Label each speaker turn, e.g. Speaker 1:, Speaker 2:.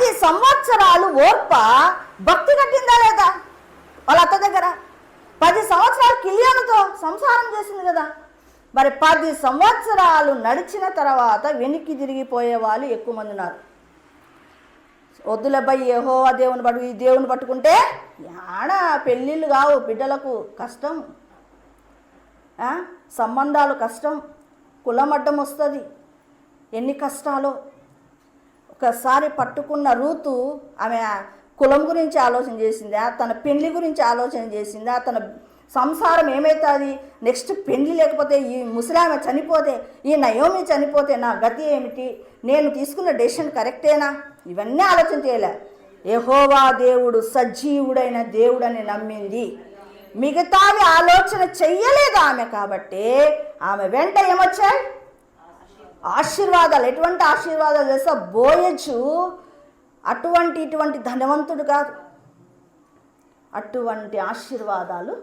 Speaker 1: పది సంవత్సరాలు ఓర్ప భక్తి కట్టిందా లేదా? వాళ్ళ అత్త దగ్గర. పది సంవత్సరాలు కిలియానుతో సంసారం చేసింది కదా. మరి పది సంవత్సరాలు నడిచిన తర్వాత వెనక్కి తిరిగిపోయే వాళ్ళు ఎక్కువ మంది ఉన్నారు. వద్దులబ్బా ఏహో ఆ దేవుని పట్టు ఈ దేవుని పట్టుకుంటే యాడ పెళ్ళిళ్ళు కావు బిడ్డలకు కష్టం. సంబంధాలు కష్టం. కులమడ్డం వస్తుంది. ఎన్ని కష్టాలు. ఒకసారి పట్టుకున్న రూతు ఆమె కులం గురించి ఆలోచన చేసిందా తన పెళ్ళి గురించి ఆలోచన చేసిందా తన సంసారం ఏమవుతుంది నెక్స్ట్ పెళ్ళి లేకపోతే ఈ ముసలామె చనిపోతే ఈ నయోమి చనిపోతే నా గతి ఏమిటి? నేను తీసుకున్న డెసిషన్ కరెక్టేనా ఇవన్నీ ఆలోచన చేయలే. యహోవా దేవుడు సజీవుడైన దేవుడని నమ్మింది. మిగతావి ఆలోచన చెయ్యలేదు ఆమె కాబట్టి ఆమె వెంట ఏమొచ్చాయి? ఆశీర్వాదాలు. ఎటువంటి ఆశీర్వాదాలు చేస్తా బోయచ్చు అటువంటి ఇటువంటి ధనవంతుడు కాదు. అటువంటి ఆశీర్వాదాలు